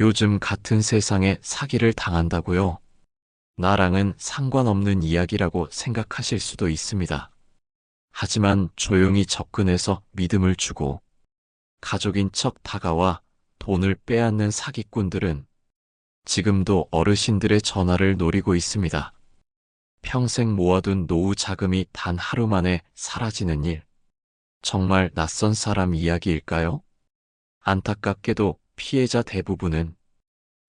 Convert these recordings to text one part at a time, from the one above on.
요즘 같은 세상에 사기를 당한다고요? 나랑은 상관없는 이야기라고 생각하실 수도 있습니다. 하지만 조용히 접근해서 믿음을 주고 가족인 척 다가와 돈을 빼앗는 사기꾼들은 지금도 어르신들의 전화를 노리고 있습니다. 평생 모아둔 노후 자금이 단 하루 만에 사라지는 일. 정말 낯선 사람 이야기일까요? 안타깝게도 피해자 대부분은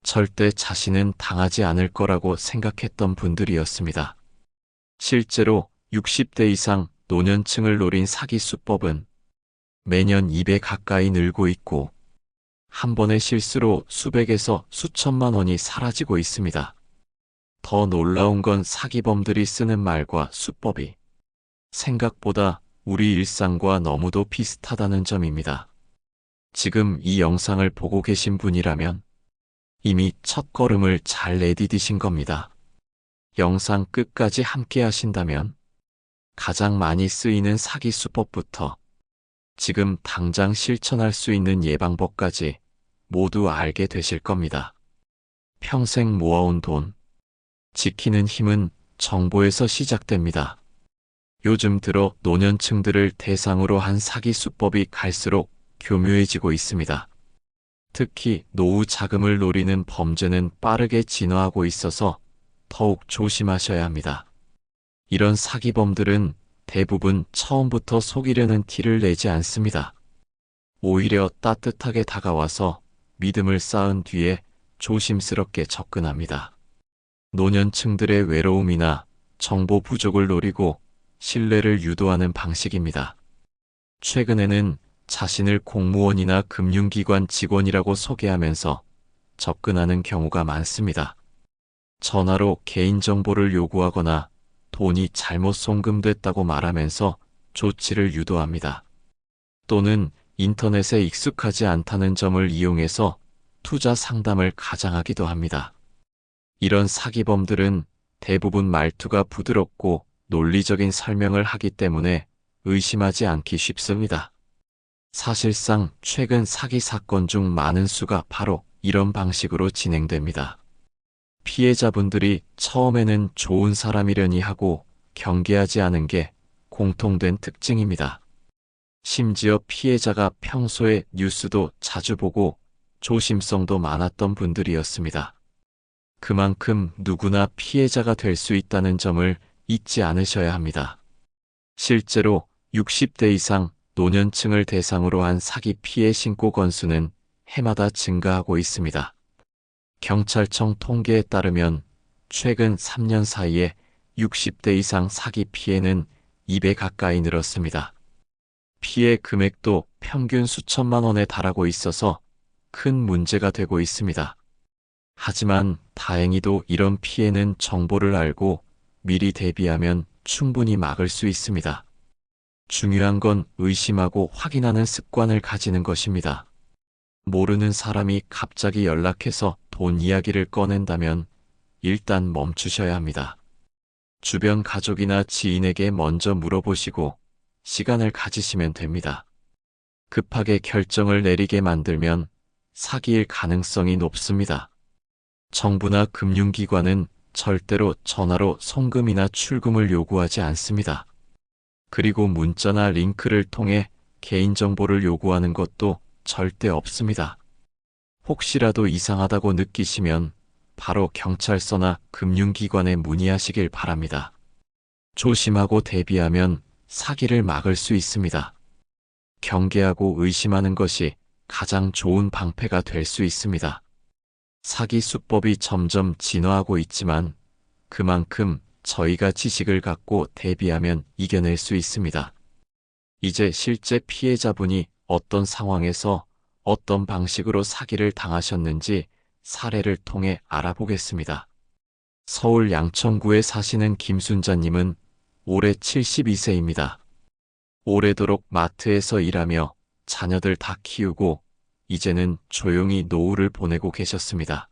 절대 자신은 당하지 않을 거라고 생각했던 분들이었습니다. 실제로 60대 이상 노년층을 노린 사기 수법은 매년 2배 가까이 늘고 있고 한 번의 실수로 수백에서 수천만 원이 사라지고 있습니다. 더 놀라운 건 사기범들이 쓰는 말과 수법이 생각보다 우리 일상과 너무도 비슷하다는 점입니다. 지금 이 영상을 보고 계신 분이라면 이미 첫 걸음을 잘 내디디신 겁니다. 영상 끝까지 함께 하신다면 가장 많이 쓰이는 사기 수법부터 지금 당장 실천할 수 있는 예방법까지 모두 알게 되실 겁니다. 평생 모아온 돈, 지키는 힘은 정보에서 시작됩니다. 요즘 들어 노년층들을 대상으로 한 사기 수법이 갈수록 교묘해지고 있습니다. 특히 노후 자금을 노리는 범죄는 빠르게 진화하고 있어서 더욱 조심하셔야 합니다. 이런 사기범들은 대부분 처음부터 속이려는 티를 내지 않습니다. 오히려 따뜻하게 다가와서 믿음을 쌓은 뒤에 조심스럽게 접근합니다. 노년층들의 외로움이나 정보 부족을 노리고 신뢰를 유도하는 방식입니다. 최근에는 자신을 공무원이나 금융기관 직원이라고 소개하면서 접근하는 경우가 많습니다. 전화로 개인정보를 요구하거나 돈이 잘못 송금됐다고 말하면서 조치를 유도합니다. 또는 인터넷에 익숙하지 않다는 점을 이용해서 투자 상담을 가장하기도 합니다. 이런 사기범들은 대부분 말투가 부드럽고 논리적인 설명을 하기 때문에 의심하지 않기 쉽습니다. 사실상 최근 사기 사건 중 많은 수가 바로 이런 방식으로 진행됩니다. 피해자분들이 처음에는 좋은 사람이려니 하고 경계하지 않은 게 공통된 특징입니다. 심지어 피해자가 평소에 뉴스도 자주 보고 조심성도 많았던 분들이었습니다. 그만큼 누구나 피해자가 될 수 있다는 점을 잊지 않으셔야 합니다. 실제로 60대 이상 노년층을 대상으로 한 사기 피해 신고 건수는 해마다 증가하고 있습니다. 경찰청 통계에 따르면 최근 3년 사이에 60대 이상 사기 피해는 2배 가까이 늘었습니다. 피해 금액도 평균 수천만 원에 달하고 있어서 큰 문제가 되고 있습니다. 하지만 다행히도 이런 피해는 정보를 알고 미리 대비하면 충분히 막을 수 있습니다. 중요한 건 의심하고 확인하는 습관을 가지는 것입니다. 모르는 사람이 갑자기 연락해서 돈 이야기를 꺼낸다면 일단 멈추셔야 합니다. 주변 가족이나 지인에게 먼저 물어보시고 시간을 가지시면 됩니다. 급하게 결정을 내리게 만들면 사기일 가능성이 높습니다. 정부나 금융기관은 절대로 전화로 송금이나 출금을 요구하지 않습니다. 그리고 문자나 링크를 통해 개인정보를 요구하는 것도 절대 없습니다. 혹시라도 이상하다고 느끼시면 바로 경찰서나 금융기관에 문의하시길 바랍니다. 조심하고 대비하면 사기를 막을 수 있습니다. 경계하고 의심하는 것이 가장 좋은 방패가 될 수 있습니다. 사기 수법이 점점 진화하고 있지만 그만큼 저희가 지식을 갖고 대비하면 이겨낼 수 있습니다. 이제 실제 피해자분이 어떤 상황에서 어떤 방식으로 사기를 당하셨는지 사례를 통해 알아보겠습니다. 서울 양천구에 사시는 김순자님은 올해 72세입니다. 오래도록 마트에서 일하며 자녀들 다 키우고 이제는 조용히 노후를 보내고 계셨습니다.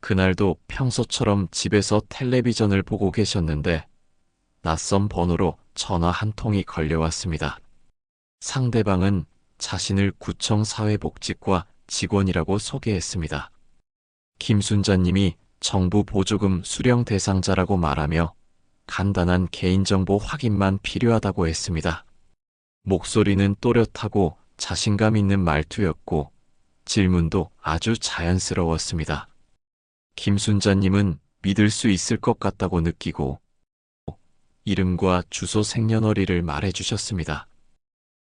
그날도 평소처럼 집에서 텔레비전을 보고 계셨는데 낯선 번호로 전화 한 통이 걸려왔습니다. 상대방은 자신을 구청 사회복지과 직원이라고 소개했습니다. 김순자님이 정부 보조금 수령 대상자라고 말하며 간단한 개인정보 확인만 필요하다고 했습니다. 목소리는 또렷하고 자신감 있는 말투였고 질문도 아주 자연스러웠습니다. 김순자님은 믿을 수 있을 것 같다고 느끼고 이름과 주소 생년월일을 말해 주셨습니다.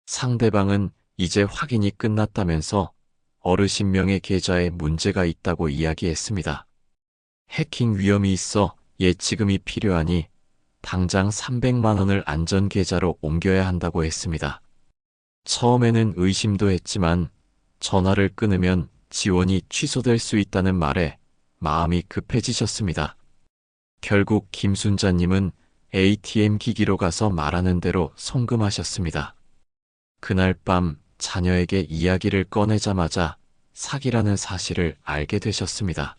상대방은 이제 확인이 끝났다면서 어르신 명의 계좌에 문제가 있다고 이야기했습니다. 해킹 위험이 있어 예치금이 필요하니 당장 300만 원을 안전 계좌로 옮겨야 한다고 했습니다. 처음에는 의심도 했지만 전화를 끊으면 지원이 취소될 수 있다는 말에 마음이 급해지셨습니다. 결국 김순자님은 ATM 기기로 가서 말하는 대로 송금하셨습니다. 그날 밤 자녀에게 이야기를 꺼내자마자 사기라는 사실을 알게 되셨습니다.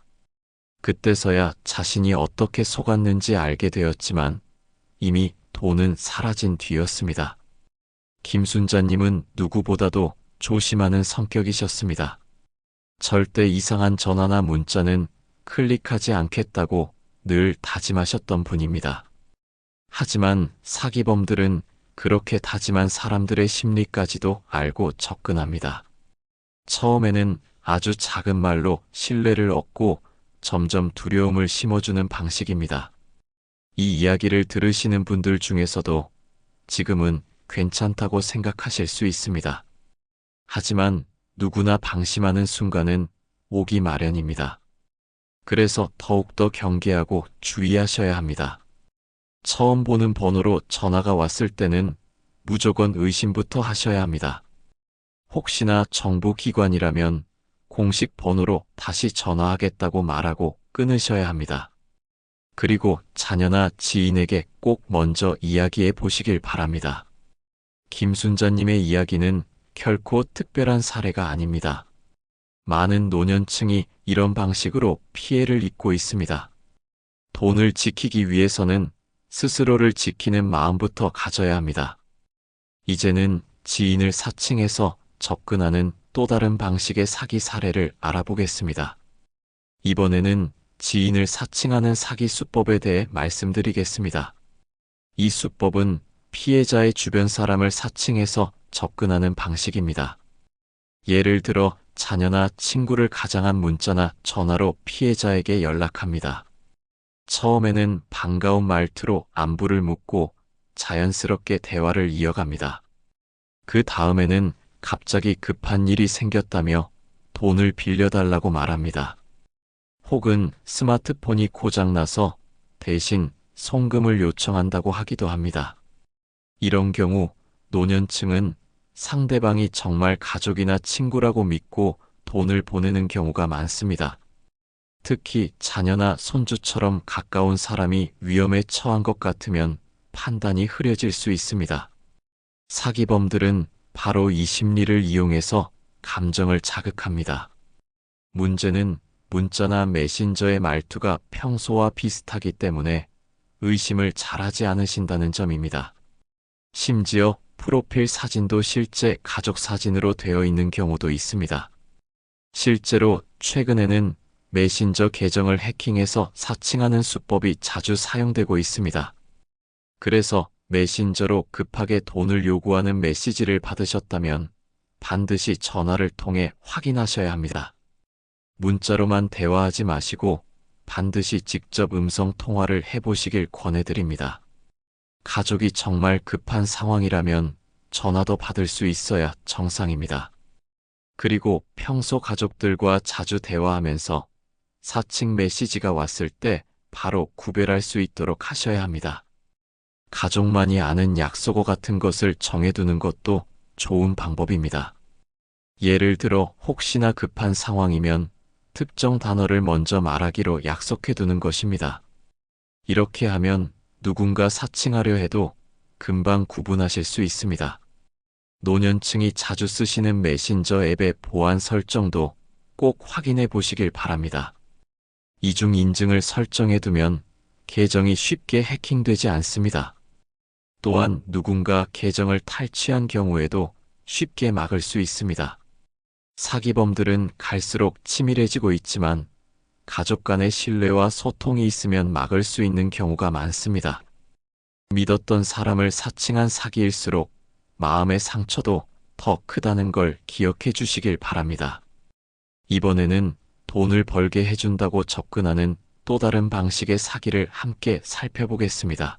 그때서야 자신이 어떻게 속았는지 알게 되었지만 이미 돈은 사라진 뒤였습니다. 김순자님은 누구보다도 조심하는 성격이셨습니다. 절대 이상한 전화나 문자는 클릭하지 않겠다고 늘 다짐하셨던 분입니다. 하지만 사기범들은 그렇게 다짐한 사람들의 심리까지도 알고 접근합니다. 처음에는 아주 작은 말로 신뢰를 얻고 점점 두려움을 심어주는 방식입니다. 이 이야기를 들으시는 분들 중에서도 지금은 괜찮다고 생각하실 수 있습니다. 하지만 누구나 방심하는 순간은 오기 마련입니다. 그래서 더욱더 경계하고 주의하셔야 합니다. 처음 보는 번호로 전화가 왔을 때는 무조건 의심부터 하셔야 합니다. 혹시나 정부 기관이라면 공식 번호로 다시 전화하겠다고 말하고 끊으셔야 합니다. 그리고 자녀나 지인에게 꼭 먼저 이야기해 보시길 바랍니다. 김순자님의 이야기는 결코 특별한 사례가 아닙니다. 많은 노년층이 이런 방식으로 피해를 입고 있습니다. 돈을 지키기 위해서는 스스로를 지키는 마음부터 가져야 합니다. 이제는 지인을 사칭해서 접근하는 또 다른 방식의 사기 사례를 알아보겠습니다. 이번에는 지인을 사칭하는 사기 수법에 대해 말씀드리겠습니다. 이 수법은 피해자의 주변 사람을 사칭해서 접근하는 방식입니다. 예를 들어 자녀나 친구를 가장한 문자나 전화로 피해자에게 연락합니다. 처음에는 반가운 말투로 안부를 묻고 자연스럽게 대화를 이어갑니다. 그 다음에는 갑자기 급한 일이 생겼다며 돈을 빌려달라고 말합니다. 혹은 스마트폰이 고장나서 대신 송금을 요청한다고 하기도 합니다. 이런 경우 노년층은 상대방이 정말 가족이나 친구라고 믿고 돈을 보내는 경우가 많습니다. 특히 자녀나 손주처럼 가까운 사람이 위험에 처한 것 같으면 판단이 흐려질 수 있습니다. 사기범들은 바로 이 심리를 이용해서 감정을 자극합니다. 문제는 문자나 메신저의 말투가 평소와 비슷하기 때문에 의심을 잘하지 않으신다는 점입니다. 심지어 프로필 사진도 실제 가족 사진으로 되어 있는 경우도 있습니다. 실제로 최근에는 메신저 계정을 해킹해서 사칭하는 수법이 자주 사용되고 있습니다. 그래서 메신저로 급하게 돈을 요구하는 메시지를 받으셨다면 반드시 전화를 통해 확인하셔야 합니다. 문자로만 대화하지 마시고 반드시 직접 음성 통화를 해보시길 권해드립니다. 가족이 정말 급한 상황이라면 전화도 받을 수 있어야 정상입니다. 그리고 평소 가족들과 자주 대화하면서 사칭 메시지가 왔을 때 바로 구별할 수 있도록 하셔야 합니다. 가족만이 아는 약속어 같은 것을 정해두는 것도 좋은 방법입니다. 예를 들어 혹시나 급한 상황이면 특정 단어를 먼저 말하기로 약속해두는 것입니다. 이렇게 하면 누군가 사칭하려 해도 금방 구분하실 수 있습니다. 노년층이 자주 쓰시는 메신저 앱의 보안 설정도 꼭 확인해 보시길 바랍니다. 이중 인증을 설정해 두면 계정이 쉽게 해킹되지 않습니다. 또한 누군가 계정을 탈취한 경우에도 쉽게 막을 수 있습니다. 사기범들은 갈수록 치밀해지고 있지만 가족 간의 신뢰와 소통이 있으면 막을 수 있는 경우가 많습니다. 믿었던 사람을 사칭한 사기일수록 마음의 상처도 더 크다는 걸 기억해 주시길 바랍니다. 이번에는 돈을 벌게 해준다고 접근하는 또 다른 방식의 사기를 함께 살펴보겠습니다.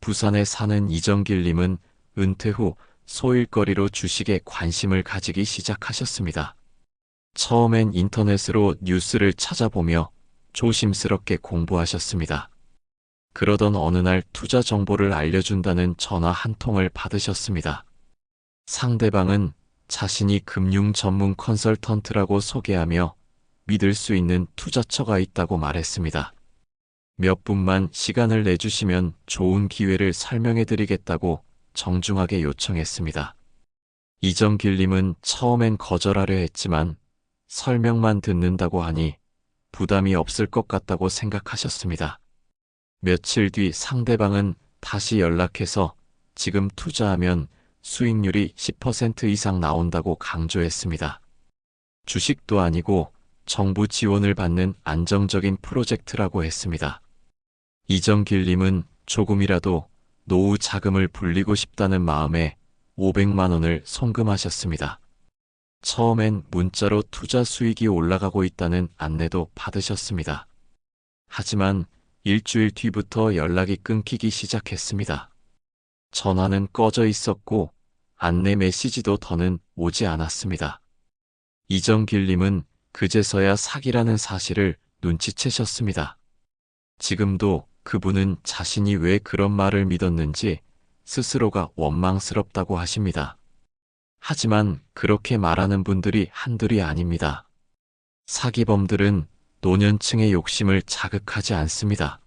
부산에 사는 이정길님은 은퇴 후 소일거리로 주식에 관심을 가지기 시작하셨습니다. 처음엔 인터넷으로 뉴스를 찾아보며 조심스럽게 공부하셨습니다. 그러던 어느 날 투자 정보를 알려준다는 전화 한 통을 받으셨습니다. 상대방은 자신이 금융 전문 컨설턴트라고 소개하며 믿을 수 있는 투자처가 있다고 말했습니다. 몇 분만 시간을 내주시면 좋은 기회를 설명해 드리겠다고 정중하게 요청했습니다. 이정길님은 처음엔 거절하려 했지만 설명만 듣는다고 하니 부담이 없을 것 같다고 생각하셨습니다. 며칠 뒤 상대방은 다시 연락해서 지금 투자하면 수익률이 10% 이상 나온다고 강조했습니다. 주식도 아니고 정부 지원을 받는 안정적인 프로젝트라고 했습니다. 이정길님은 조금이라도 노후 자금을 불리고 싶다는 마음에 500만 원을 송금하셨습니다. 처음엔 문자로 투자 수익이 올라가고 있다는 안내도 받으셨습니다. 하지만 일주일 뒤부터 연락이 끊기기 시작했습니다. 전화는 꺼져 있었고 안내 메시지도 더는 오지 않았습니다. 이정길님은 그제서야 사기라는 사실을 눈치채셨습니다. 지금도 그분은 자신이 왜 그런 말을 믿었는지 스스로가 원망스럽다고 하십니다. 하지만 그렇게 말하는 분들이 한둘이 아닙니다. 사기범들은 노년층의 욕심을 자극하지 않습니다.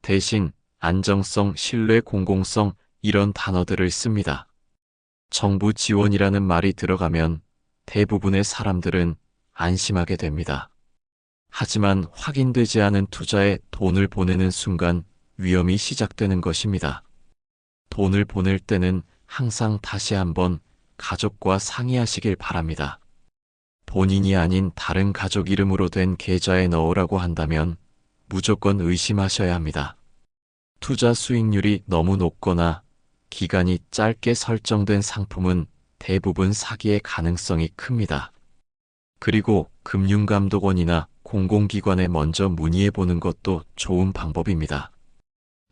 대신 안정성, 신뢰, 공공성 이런 단어들을 씁니다. 정부 지원이라는 말이 들어가면 대부분의 사람들은 안심하게 됩니다. 하지만 확인되지 않은 투자에 돈을 보내는 순간 위험이 시작되는 것입니다. 돈을 보낼 때는 항상 다시 한번 가족과 상의하시길 바랍니다. 본인이 아닌 다른 가족 이름으로 된 계좌에 넣으라고 한다면 무조건 의심하셔야 합니다. 투자 수익률이 너무 높거나 기간이 짧게 설정된 상품은 대부분 사기의 가능성이 큽니다. 그리고 금융감독원이나 공공기관에 먼저 문의해 보는 것도 좋은 방법입니다.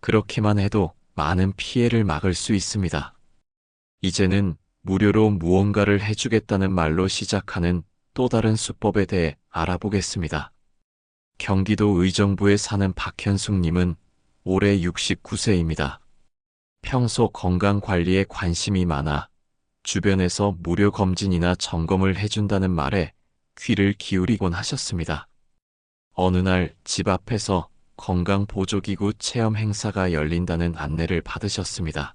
그렇게만 해도 많은 피해를 막을 수 있습니다. 이제는 무료로 무언가를 해주겠다는 말로 시작하는 또 다른 수법에 대해 알아보겠습니다. 경기도 의정부에 사는 박현숙님은 올해 69세입니다. 평소 건강 관리에 관심이 많아 주변에서 무료 검진이나 점검을 해준다는 말에 귀를 기울이곤 하셨습니다. 어느 날 집 앞에서 건강보조기구 체험 행사가 열린다는 안내를 받으셨습니다.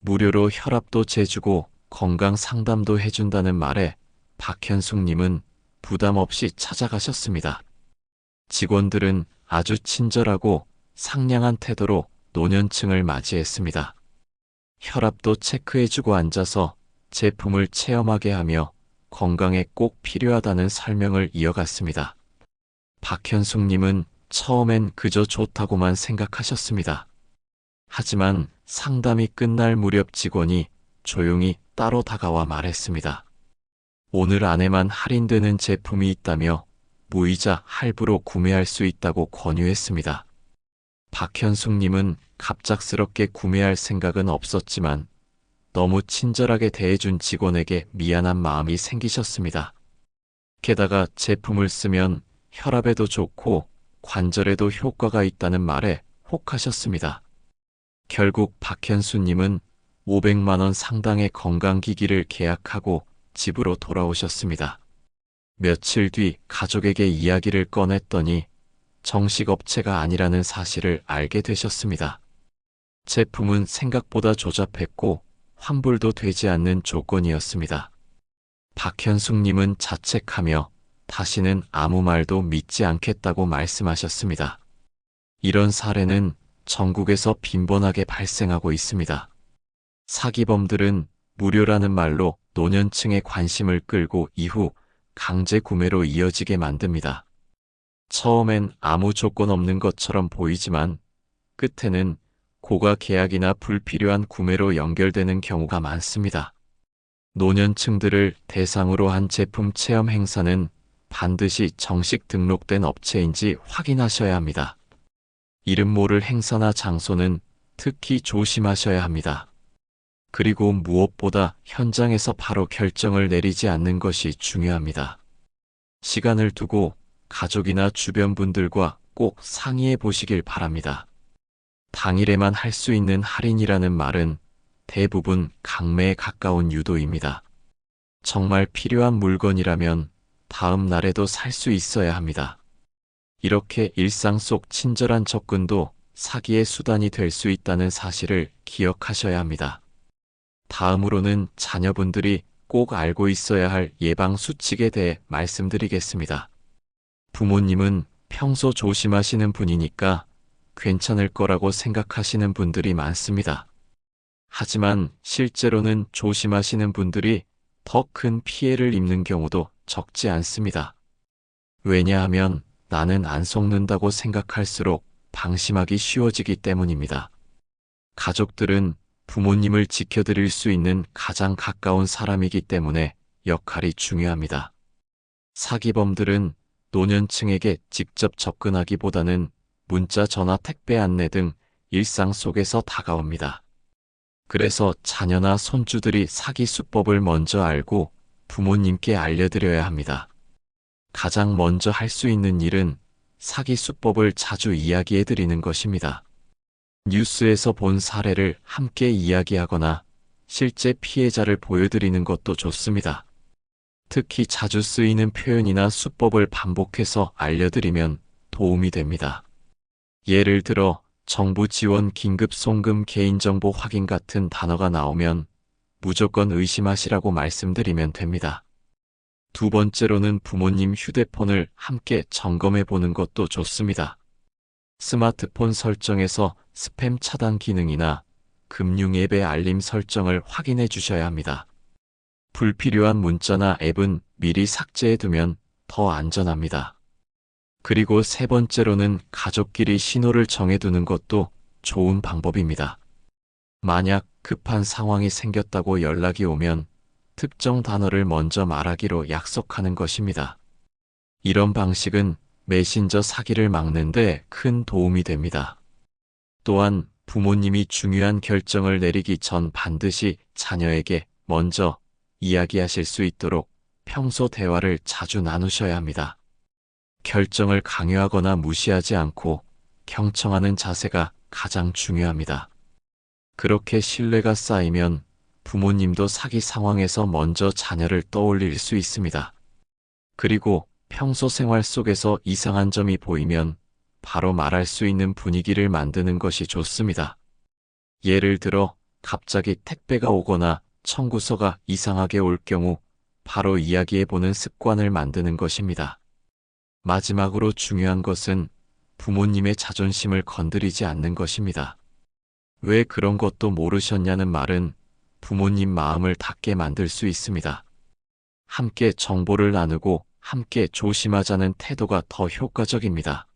무료로 혈압도 재주고 건강 상담도 해준다는 말에 박현숙님은 부담 없이 찾아가셨습니다. 직원들은 아주 친절하고 상냥한 태도로 노년층을 맞이했습니다. 혈압도 체크해주고 앉아서 제품을 체험하게 하며 건강에 꼭 필요하다는 설명을 이어갔습니다. 박현숙님은 처음엔 그저 좋다고만 생각하셨습니다. 하지만 상담이 끝날 무렵 직원이 조용히 따로 다가와 말했습니다. 오늘 안에만 할인되는 제품이 있다며 무이자 할부로 구매할 수 있다고 권유했습니다. 박현숙님은 갑작스럽게 구매할 생각은 없었지만 너무 친절하게 대해준 직원에게 미안한 마음이 생기셨습니다. 게다가 제품을 쓰면 혈압에도 좋고 관절에도 효과가 있다는 말에 혹하셨습니다. 결국 박현수님은 500만원 상당의 건강기기를 계약하고 집으로 돌아오셨습니다. 며칠 뒤 가족에게 이야기를 꺼냈더니 정식 업체가 아니라는 사실을 알게 되셨습니다. 제품은 생각보다 조잡했고 환불도 되지 않는 조건이었습니다. 박현숙님은 자책하며 다시는 아무 말도 믿지 않겠다고 말씀하셨습니다. 이런 사례는 전국에서 빈번하게 발생하고 있습니다. 사기범들은 무료라는 말로 노년층의 관심을 끌고 이후 강제 구매로 이어지게 만듭니다. 처음엔 아무 조건 없는 것처럼 보이지만 끝에는 고가 계약이나 불필요한 구매로 연결되는 경우가 많습니다. 노년층들을 대상으로 한 제품 체험 행사는 반드시 정식 등록된 업체인지 확인하셔야 합니다. 이름 모를 행사나 장소는 특히 조심하셔야 합니다. 그리고 무엇보다 현장에서 바로 결정을 내리지 않는 것이 중요합니다. 시간을 두고 가족이나 주변 분들과 꼭 상의해 보시길 바랍니다. 당일에만 할 수 있는 할인이라는 말은 대부분 강매에 가까운 유도입니다. 정말 필요한 물건이라면 다음 날에도 살 수 있어야 합니다. 이렇게 일상 속 친절한 접근도 사기의 수단이 될 수 있다는 사실을 기억하셔야 합니다. 다음으로는 자녀분들이 꼭 알고 있어야 할 예방 수칙에 대해 말씀드리겠습니다. 부모님은 평소 조심하시는 분이니까 괜찮을 거라고 생각하시는 분들이 많습니다. 하지만 실제로는 조심하시는 분들이 더 큰 피해를 입는 경우도 적지 않습니다. 왜냐하면 나는 안 속는다고 생각할수록 방심하기 쉬워지기 때문입니다. 가족들은 부모님을 지켜드릴 수 있는 가장 가까운 사람이기 때문에 역할이 중요합니다. 사기범들은 노년층에게 직접 접근하기보다는 문자, 전화, 택배 안내 등 일상 속에서 다가옵니다. 그래서 자녀나 손주들이 사기 수법을 먼저 알고 부모님께 알려드려야 합니다. 가장 먼저 할 수 있는 일은 사기 수법을 자주 이야기해 드리는 것입니다. 뉴스에서 본 사례를 함께 이야기하거나 실제 피해자를 보여드리는 것도 좋습니다. 특히 자주 쓰이는 표현이나 수법을 반복해서 알려드리면 도움이 됩니다. 예를 들어 정부 지원 긴급 송금 개인정보 확인 같은 단어가 나오면 무조건 의심하시라고 말씀드리면 됩니다. 두 번째로는 부모님 휴대폰을 함께 점검해 보는 것도 좋습니다. 스마트폰 설정에서 스팸 차단 기능이나 금융 앱의 알림 설정을 확인해 주셔야 합니다. 불필요한 문자나 앱은 미리 삭제해 두면 더 안전합니다. 그리고 세 번째로는 가족끼리 신호를 정해두는 것도 좋은 방법입니다. 만약 급한 상황이 생겼다고 연락이 오면 특정 단어를 먼저 말하기로 약속하는 것입니다. 이런 방식은 메신저 사기를 막는데 큰 도움이 됩니다. 또한 부모님이 중요한 결정을 내리기 전 반드시 자녀에게 먼저 이야기하실 수 있도록 평소 대화를 자주 나누셔야 합니다. 결정을 강요하거나 무시하지 않고 경청하는 자세가 가장 중요합니다. 그렇게 신뢰가 쌓이면 부모님도 사기 상황에서 먼저 자녀를 떠올릴 수 있습니다. 그리고 평소 생활 속에서 이상한 점이 보이면 바로 말할 수 있는 분위기를 만드는 것이 좋습니다. 예를 들어 갑자기 택배가 오거나 청구서가 이상하게 올 경우 바로 이야기해보는 습관을 만드는 것입니다. 마지막으로 중요한 것은 부모님의 자존심을 건드리지 않는 것입니다. 왜 그런 것도 모르셨냐는 말은 부모님 마음을 닫게 만들 수 있습니다. 함께 정보를 나누고 함께 조심하자는 태도가 더 효과적입니다.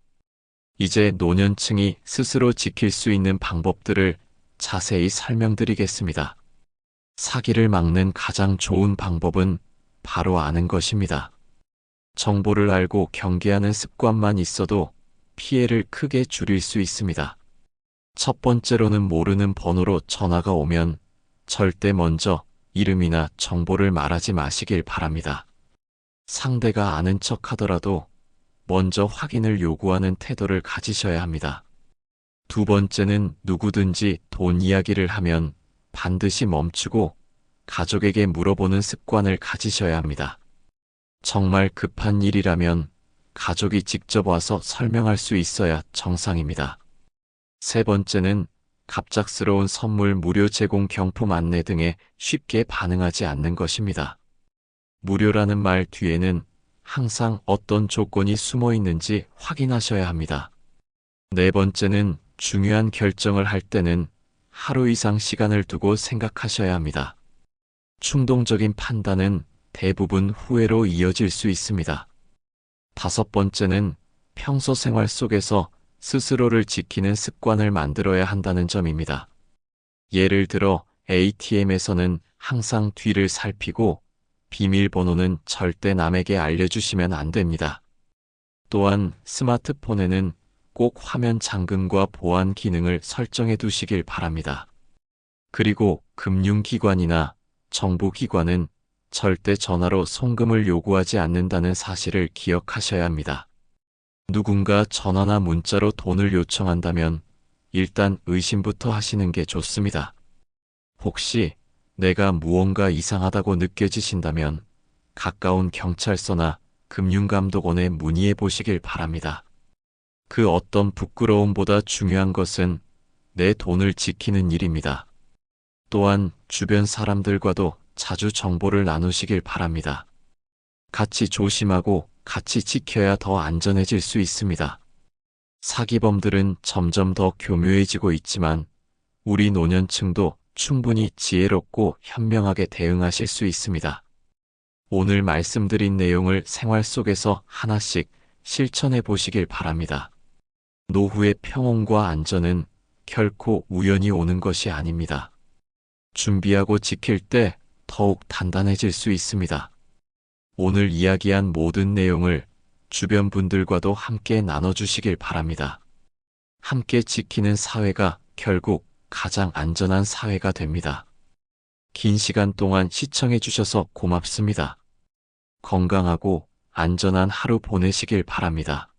이제 노년층이 스스로 지킬 수 있는 방법들을 자세히 설명드리겠습니다. 사기를 막는 가장 좋은 방법은 바로 아는 것입니다. 정보를 알고 경계하는 습관만 있어도 피해를 크게 줄일 수 있습니다. 첫 번째로는 모르는 번호로 전화가 오면 절대 먼저 이름이나 정보를 말하지 마시길 바랍니다. 상대가 아는 척 하더라도 먼저 확인을 요구하는 태도를 가지셔야 합니다. 두 번째는 누구든지 돈 이야기를 하면 반드시 멈추고 가족에게 물어보는 습관을 가지셔야 합니다. 정말 급한 일이라면 가족이 직접 와서 설명할 수 있어야 정상입니다. 세 번째는 갑작스러운 선물 무료 제공 경품 안내 등에 쉽게 반응하지 않는 것입니다. 무료라는 말 뒤에는 항상 어떤 조건이 숨어 있는지 확인하셔야 합니다. 네 번째는 중요한 결정을 할 때는 하루 이상 시간을 두고 생각하셔야 합니다. 충동적인 판단은 대부분 후회로 이어질 수 있습니다. 다섯 번째는 평소 생활 속에서 스스로를 지키는 습관을 만들어야 한다는 점입니다. 예를 들어 ATM에서는 항상 뒤를 살피고 비밀번호는 절대 남에게 알려주시면 안 됩니다. 또한 스마트폰에는 꼭 화면 잠금과 보안 기능을 설정해 두시길 바랍니다. 그리고 금융기관이나 정부기관은 절대 전화로 송금을 요구하지 않는다는 사실을 기억하셔야 합니다. 누군가 전화나 문자로 돈을 요청한다면 일단 의심부터 하시는 게 좋습니다. 혹시 내가 무언가 이상하다고 느껴지신다면 가까운 경찰서나 금융감독원에 문의해 보시길 바랍니다. 그 어떤 부끄러움보다 중요한 것은 내 돈을 지키는 일입니다. 또한 주변 사람들과도 자주 정보를 나누시길 바랍니다. 같이 조심하고 같이 지켜야 더 안전해질 수 있습니다. 사기범들은 점점 더 교묘해지고 있지만 우리 노년층도 충분히 지혜롭고 현명하게 대응하실 수 있습니다. 오늘 말씀드린 내용을 생활 속에서 하나씩 실천해 보시길 바랍니다. 노후의 평온과 안전은 결코 우연히 오는 것이 아닙니다. 준비하고 지킬 때 더욱 단단해질 수 있습니다. 오늘 이야기한 모든 내용을 주변 분들과도 함께 나눠주시길 바랍니다. 함께 지키는 사회가 결국 가장 안전한 사회가 됩니다. 긴 시간 동안 시청해 주셔서 고맙습니다. 건강하고 안전한 하루 보내시길 바랍니다.